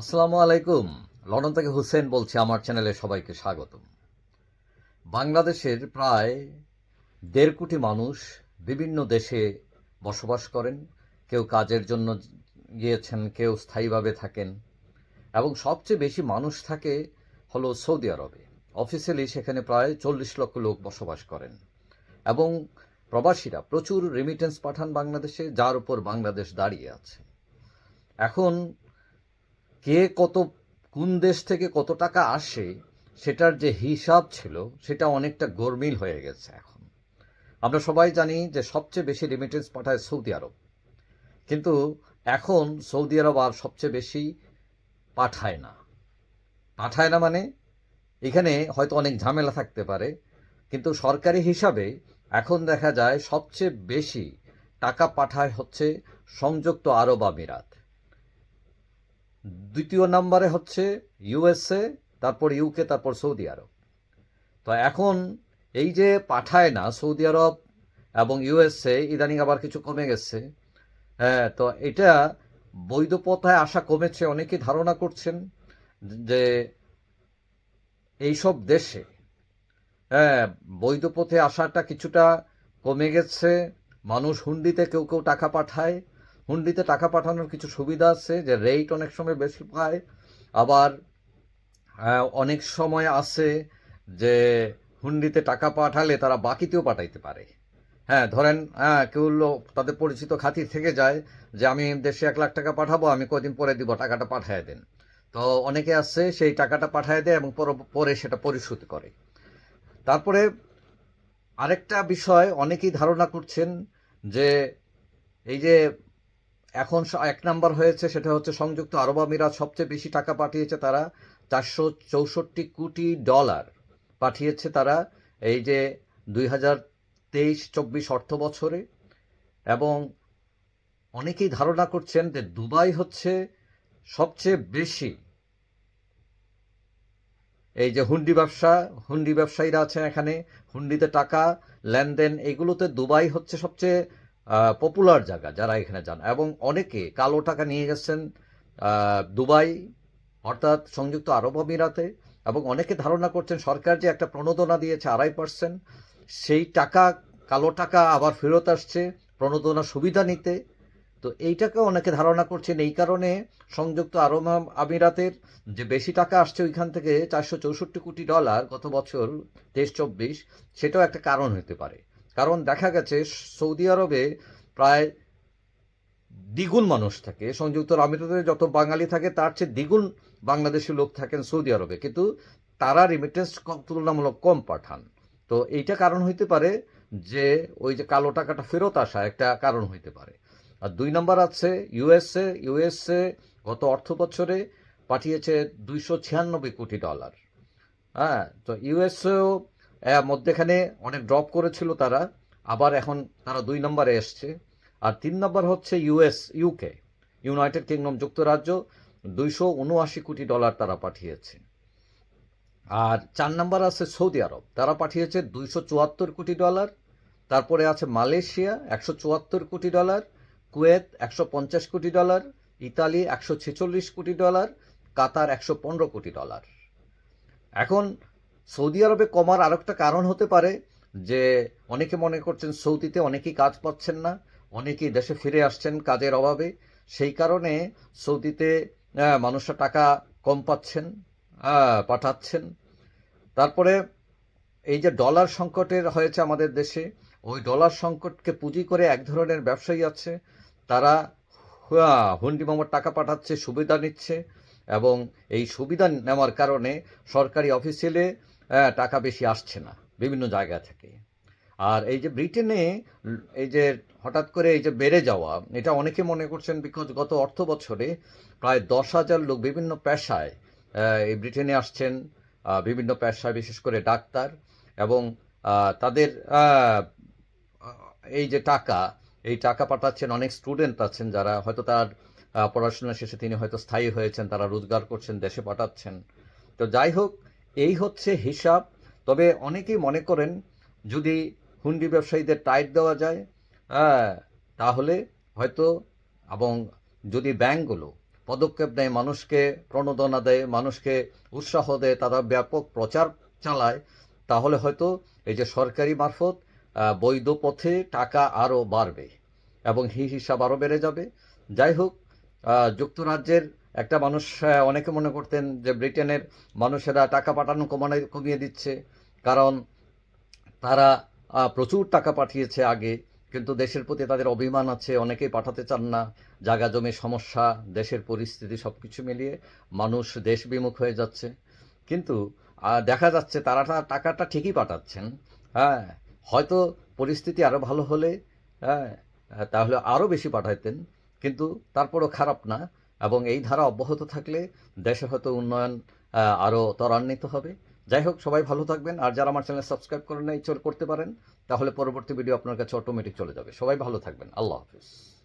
আসসালামু আলাইকুম। লন্ডন থেকে হুসেন বলছি, আমার চ্যানেলে সবাইকে স্বাগতম। বাংলাদেশের প্রায় দেড় কোটি মানুষ বিভিন্ন দেশে বসবাস করেন, কেউ কাজের জন্য গিয়েছেন, কেউ স্থায়ীভাবে থাকেন, এবং সবচেয়ে বেশি মানুষ থাকে হলো সৌদি আরবে। অফিসিয়ালি সেখানে প্রায় চল্লিশ লক্ষ লোক বসবাস করেন, এবং প্রবাসীরা প্রচুর রেমিটেন্স পাঠান বাংলাদেশে, যার উপর বাংলাদেশ দাঁড়িয়ে আছে। এখন কে কত, কোন দেশ থেকে কত টাকা আসে, সেটার যে হিসাব ছিল, সেটা অনেকটা গরমিল হয়ে গেছে এখন। আমরা সবাই জানি যে সবচেয়ে বেশি রেমিটেন্স পাঠায় সৌদি আরব। কিন্তু এখন সৌদি আরব আর সবচেয়ে বেশি পাঠায় না। পাঠায় না মানে? এখানে হয়তো অনেক ঝামেলা থাকতে পারে, কিন্তু সরকারি হিসাবে এখন দেখা যায় সবচেয়ে বেশি টাকা পাঠায় হচ্ছে সংযুক্ত আরব আমিরাত। দ্বিতীয় নম্বরে হচ্ছে ইউএসএ তারপর ইউকে তারপর সৌদি আরব। তো এখন এই যে পাঠায় না সৌদি আরব এবং ইউএসএ ইদানিং আবার কিছু কমে গেছে। হ্যাঁ তো এটা বৈধ পথায় আসা কমেছে, অনেকেই ধারণা করছেন যে এইসব দেশে হ্যাঁ বৈধ পথে আসাটা কিছুটা কমে গেছে। মানুষ হুন্ডিতে কেউ কেউ টাকা পাঠায়। হুন্ডিতে টাকা পাঠানোর কিছু সুবিধা আছে যে রেট অনেক সময় বেশি পায়। আবার অনেক সময় আছে যে হুন্ডিতে টাকা পাঠালে তারা বাকিতেও পাঠাইতে পারে। হ্যাঁ ধরেন হ্যাঁ কেউ লোক তাদের পরিচিত খাতির থেকে যায় যে আমি দেশে এক লাখ টাকা পাঠাবো, আমি কদিন পরে দিব, টাকাটা পাঠায় দেন। তো অনেকে আছে, সেই টাকাটা পাঠায় দেয় এবং পর- পরে সেটা পরিশোধ করে। তারপরে আরেকটা বিষয়, অনেকেই ধারণা করছেন যে এই যে এখন এক নাম্বার হয়েছে, সেটা হচ্ছে সংযুক্ত আরব আমিরাত সবচেয়ে বেশি টাকা পাঠিয়েছে তারা চারশো চৌষট্টি কোটি ডলার। পাঠিয়েছে তারা এই যে দুই হাজার তেইশ চব্বিশ অর্থ বছরে। এবং অনেকেই ধারণা করছেন যে দুবাই হচ্ছে সবচেয়ে বেশি এই যে হুন্ডি ব্যবসা, হুন্ডি ব্যবসায়ীরা আছেন এখানে, হুন্ডিতে টাকা লেনদেন, এগুলোতে দুবাই হচ্ছে সবচেয়ে পপুলার জায়গা যারা এখানে যান। এবং অনেকে কালো টাকা নিয়ে গেছেন দুবাই, অর্থাৎ সংযুক্ত আরব আমিরাতে, এবং অনেকে ধারণা করছেন সরকার যে একটা প্রণোদনা দিয়েছে আড়াই পার্সেন্ট সেই টাকা, কালো টাকা আবার ফেরত আসছে প্রণোদনা সুবিধা নিতে। তো এইটাকে অনেকে ধারণা করছেন। এই কারণে সংযুক্ত আরব আমিরাতের যে বেশি টাকা আসছে ওইখান থেকে চারশো চৌষট্টি কোটি ডলার গত বছর তেইশ চব্বিশ, সেটাও একটা কারণ হতে পারে। কারণ দেখা গেছে, সৌদি আরবে প্রায় দ্বিগুণ মানুষ থাকে, সংযুক্ত আমিরাতে যত বাঙালি থাকে, তার চেয়ে দ্বিগুণ বাংলাদেশি লোক থাকেন সৌদি আরবে। কিন্তু তারা রিমিটেন্স তুলনামূলক কম পাঠান। তো এইটা কারণ হইতে পারে যে, ওই যে কালো টাকাটা ফেরত আসা একটা কারণ হইতে পারে। আর দুই নম্বর আছে ইউএসএ ইউএসএ গত অর্থ বছরে পাঠিয়েছে দুইশো ছিয়ানব্বই কোটি ডলার হ্যাঁ তো ইউএসএও মধ্যেখানে অনেক ড্রপ করেছিল তারা, আবার এখন তারা দুই নম্বরে এসছে। আর তিন নম্বর হচ্ছে ইউএস ইউকে ইউনাইটেড কিংডম যুক্তরাজ্য, দুইশো উনআশি কোটি ডলার তারা পাঠিয়েছে। আর চার নম্বর আছে সৌদি আরব, তারা পাঠিয়েছে দুইশো চুয়াত্তর কোটি ডলার তারপরে আছে মালয়েশিয়া, একশো চুয়াত্তর কোটি ডলার কুয়েত, একশো পঞ্চাশ কোটি ডলার ইতালি, একশো ছেচল্লিশ কোটি ডলার কাতার, একশো পনেরো কোটি ডলার এখন সৌদি আরবে কমার আরেকটা কারণ হতে পারে যে অনেকে মনে করছেন সৌদিতে অনেকেই কাজ পাচ্ছেন না, অনেকেই দেশে ফিরে আসছেন কাজের অভাবে। সেই কারণে সৌদিতে মানুষরা টাকা কম পাচ্ছেন পাঠাচ্ছেন। তারপরে এই যে ডলার সংকটের হয়েছে আমাদের দেশে, ওই ডলার সংকটকে পুঁজি করে এক ধরনের ব্যবসায়ী আছে। তারা হুন্ডি মামার টাকা পাঠাচ্ছে, সুবিধা নিচ্ছে এবং এই সুবিধা নেওয়ার কারণে সরকারি অফিসিয়ালে টাকা বেশি আসছে না, বিভিন্ন জায়গা থেকে। আর এই যে ব্রিটেনে এই যে হঠাৎ করে এই যে বেড়ে যাওয়া, এটা অনেকে মনে করছেন বিকজ গত অর্থ বছরে প্রায় দশ হাজার লোক বিভিন্ন পেশায় এই ব্রিটেনে আসছেন বিভিন্ন পেশায়, বিশেষ করে ডাক্তার এবং তাদের এই যে টাকা, এই টাকা পাঠাচ্ছেন, অনেক স্টুডেন্ট আছেন যারা হয়তো তার পড়াশোনা শেষে তিনি হয়তো স্থায়ী হয়েছেন, তারা রোজগার করছেন, দেশে পাঠাচ্ছেন। তো যাই হোক এই হচ্ছে হিসাব। তবে অনেকেই মনে করেন, যদি হুন্ডি ব্যবসায়ীদের টাইট দেওয়া যায় হ্যাঁ তাহলে হয়তো, এবং যদি ব্যাংকগুলো পদক্ষেপ নেয়, মানুষকে প্রণোদনা দেয়, মানুষকে উৎসাহ দেয়, তারা ব্যাপক প্রচার চালায়, তাহলে হয়তো এই যে সরকারি মারফত বৈধ পথে টাকা আরও বাড়বে, এবং হি হিসাব আরও বেড়ে যাবে। যাই হোক যুক্তরাজ্যের একটা মানুষ অনেকে মনে করতেন যে ব্রিটেনের মানুষেরা টাকা পাঠানো কমানো, কমিয়ে দিচ্ছে। কারণ তারা প্রচুর টাকা পাঠিয়েছে আগে, কিন্তু দেশের প্রতি তাদের অভিমান আছে। অনেকেই পাঠাতে চান না। জায়গা জমির সমস্যা, দেশের পরিস্থিতি সব কিছু মিলিয়ে মানুষ দেশ বিমুখ হয়ে যাচ্ছে। কিন্তু দেখা যাচ্ছে তারা টাকাটা ঠিকই পাঠাচ্ছেন। হ্যাঁ হয়তো পরিস্থিতি আরও ভালো হলে হ্যাঁ তাহলে আরও বেশি পাঠাইতেন কিন্তু তারপরও খারাপ না। এবং এই ধারা অব্যাহত থাকলে দেশে হয়তো উন্নয়ন আরও ত্বরান্বিত হবে। যাই হোক, সবাই ভালো থাকবেন। আর যারা আমার চ্যানেল সাবস্ক্রাইব করে নেই করতে পারেন, তাহলে পরবর্তী ভিডিও আপনার কাছে অটোমেটিক চলে যাবে। সবাই ভালো থাকবেন। আল্লাহ হাফিজ।